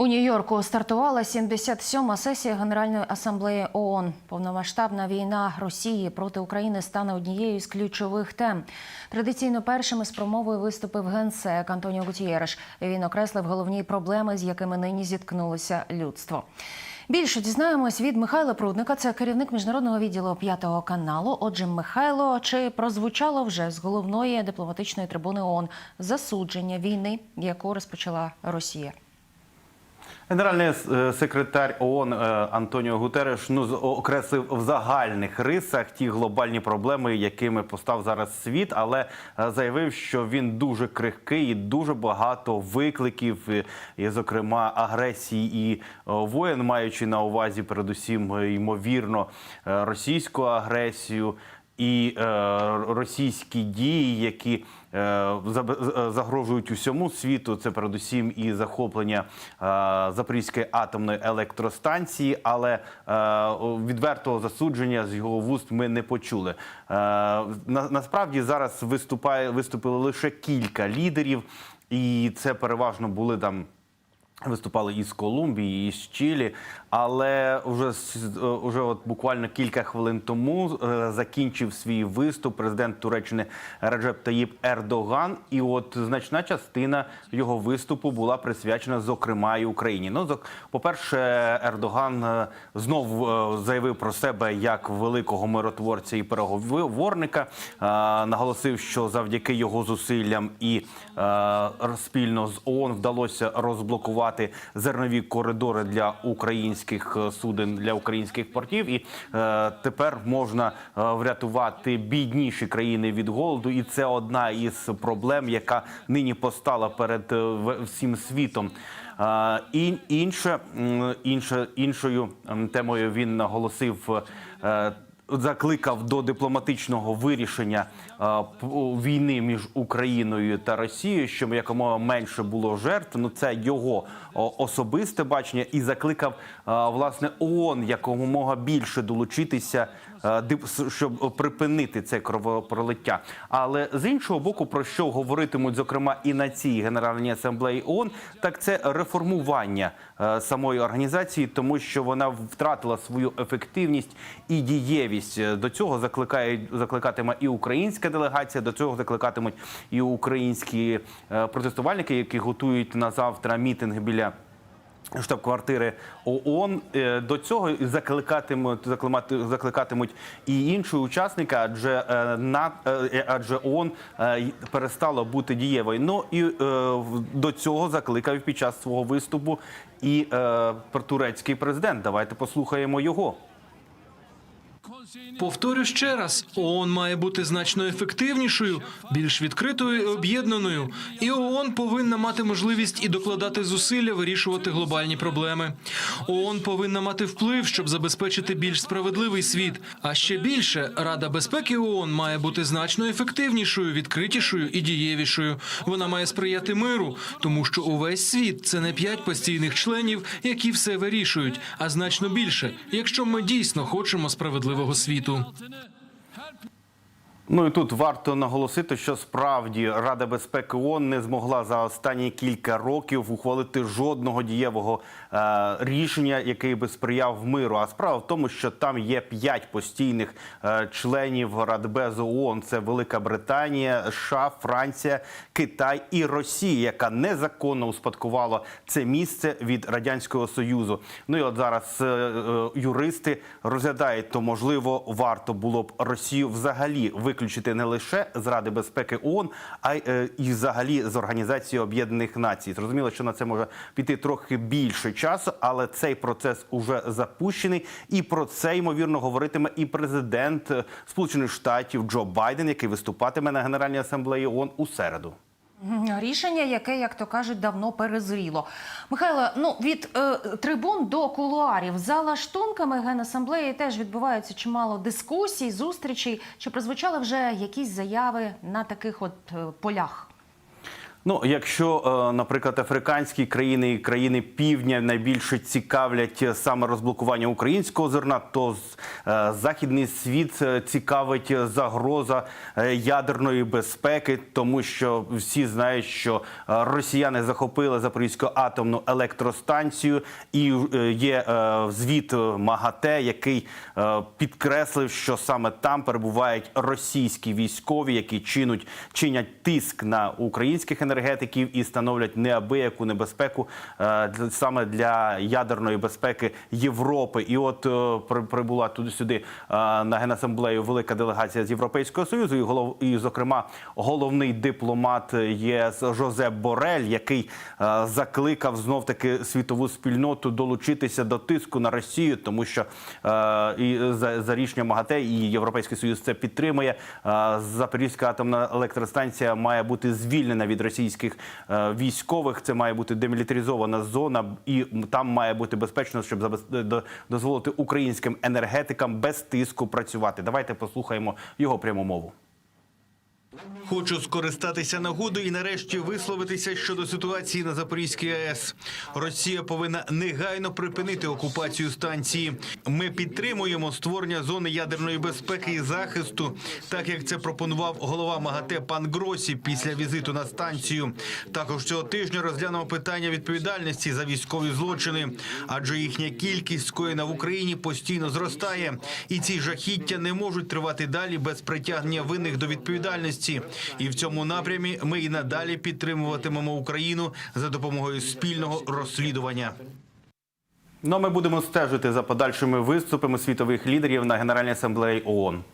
У Нью-Йорку стартувала 77-ма сесія Генеральної асамблеї ООН. Повномасштабна війна Росії проти України стане однією з ключових тем. Традиційно першими з промовою виступив генсек Антоніо Гутієреш. Він окреслив головні проблеми, з якими нині зіткнулося людство. Більше дізнаємось від Михайла Прудника. Це керівник міжнародного відділу п'ятого каналу. Отже, Михайло, чи прозвучало вже з головної дипломатичної трибуни ООН засудження війни, яку розпочала Росія? Генеральний е, секретар ООН е, Антоніо Гутереш ну окреслив в загальних рисах ті глобальні проблеми, якими постав зараз світ, але е, заявив, що він дуже крихкий і дуже багато викликів, і, зокрема агресії і воєн, маючи на увазі передусім ймовірно російську агресію і е, російські дії, які е, е, загрожують усьому світу. Це передусім і захоплення Запорізької атомної електростанції, але відвертого засудження з його вуст ми не почули. На, насправді зараз виступає виступили лише кілька лідерів, і це переважно були там. Виступали із Колумбії, із Чилі, але вже е, уже от буквально кілька хвилин тому е, закінчив свій виступ президент Туреччини Реджеп Таїп Ердоган. І от значна частина його виступу була присвячена, зокрема, і Україні. Ну, зок- по-перше, Ердоган е, знов е, заявив про себе як великого миротворця і переговорника. Наголосив, що завдяки його зусиллям і спільно з ООН вдалося розблокувати зернові коридори для українських е, суден для українських портів. І е, тепер можна е, врятувати бідніші країни від голоду. І це одна із проблем, яка нині постала перед е, всім світом. І інше, інше іншою темою він наголосив. Закликав до дипломатичного вирішення е, війни між Україною та Росією, щоб якомога менше було жертв. Ну це його особисте бачення, і закликав е, власне ООН якомога більше долучитися, щоб припинити це кровопролиття. Але з іншого боку, про що говоритимуть зокрема і на цій генеральній асамблеї ООН, так це реформування е, самої організації, тому що вона втратила свою ефективність і дієвість. Е, До цього закликає закликатиме і українська делегація. До цього закликатимуть і українські е, протестувальники, які готують на завтра мітинг біля. Штаб-квартири ООН Е, до цього закликатимуть закликати- закликатимуть і інші учасники, адже е, на е, адже ООН перестало бути дієвою. Ну і до цього закликав під час свого виступу і турецький президент. Давайте послухаємо його. Повторю ще раз: ООН має бути значно ефективнішою, більш відкритою і об'єднаною. І ООН повинна мати можливість і докладати зусилля вирішувати глобальні проблеми. ООН повинна мати вплив, щоб забезпечити більш справедливий світ. А ще більше Рада безпеки ООН має бути значно ефективнішою, відкритішою і дієвішою. Вона має сприяти миру, тому що увесь світ це не п'ять постійних членів, які все вирішують, а значно більше, якщо ми дійсно хочемо справедливого світу. Ну і тут варто наголосити, що справді Рада безпеки ООН не змогла за останні кілька років ухвалити жодного дієвого е, рішення, який би сприяв миру. А справа в тому, що там є п'ять постійних е, членів Радбезу ООН. Це Велика Британія, США, Франція, Китай і Росія, яка незаконно успадкувала це місце від радянського союзу. Ну і от зараз е, е, юристи розглядають, то можливо варто було б Росію взагалі виключити не лише з Ради безпеки ООН, а й е, і взагалі з Організації Об'єднаних Націй. Зрозуміло, що на це може піти трохи більше часу, але цей процес уже запущений, і про це ймовірно говоритиме і президент е, Сполучених Штатів Джо Байден, який виступатиме на Генеральній асамблеї ООН у середу. Рішення, яке, як то кажуть, давно перезріло. Михайло, ну від е, трибун до кулуарів за лаштунками генасамблеї теж відбувається чимало дискусій, зустрічей. Чи прозвучали вже якісь заяви на таких от е, полях? Ну, якщо, е, наприклад, африканські країни і країни півдня найбільше цікавлять е, саме розблокування українського зерна, то е, західний світ цікавить загроза ядерної безпеки, тому що всі знають, що росіяни захопили Запорізьку атомну електростанцію, і є звіт МАГАТЕ, який підкреслив, що саме там перебувають російські військові, які чинуть чинять тиск на українських енергетиків і становлять неабияку небезпеку е, саме для ядерної безпеки Європи. І от е, при- прибула туди сюди е, на генасамблею велика делегація з Європейського союзу, і голов і, зокрема, головний дипломат ЄС Жозеп Борель, який закликав знов таки світову спільноту долучитися до тиску на Росію, тому що і за, за рішенням МАГАТЕ і Європейський Союз це підтримує. Запорізька атомна електростанція має бути звільнена від російських е, військових. Це має бути демілітаризована зона, і там має бути безпечно, щоб забез- дозволити українським енергетикам без тиску працювати. Давайте послухаємо його пряму мову. Хочу скористатися нагодою і нарешті висловитися щодо ситуації на Запорізькій АЕС. Росія повинна негайно припинити окупацію станції. Ми підтримуємо створення зони ядерної безпеки і захисту, так як це пропонував голова МАГАТЕ пан Гросі після візиту на станцію. Також цього тижня розглянемо питання відповідальності за військові злочини, адже їхня кількість скоєна в Україні постійно зростає, і ці жахіття не можуть тривати далі без притягнення винних до відповідальності. І в цьому напрямі ми і надалі підтримуватимемо Україну за допомогою спільного розслідування. Ну ми будемо стежити за подальшими виступами світових лідерів на Генеральній асамблеї ООН.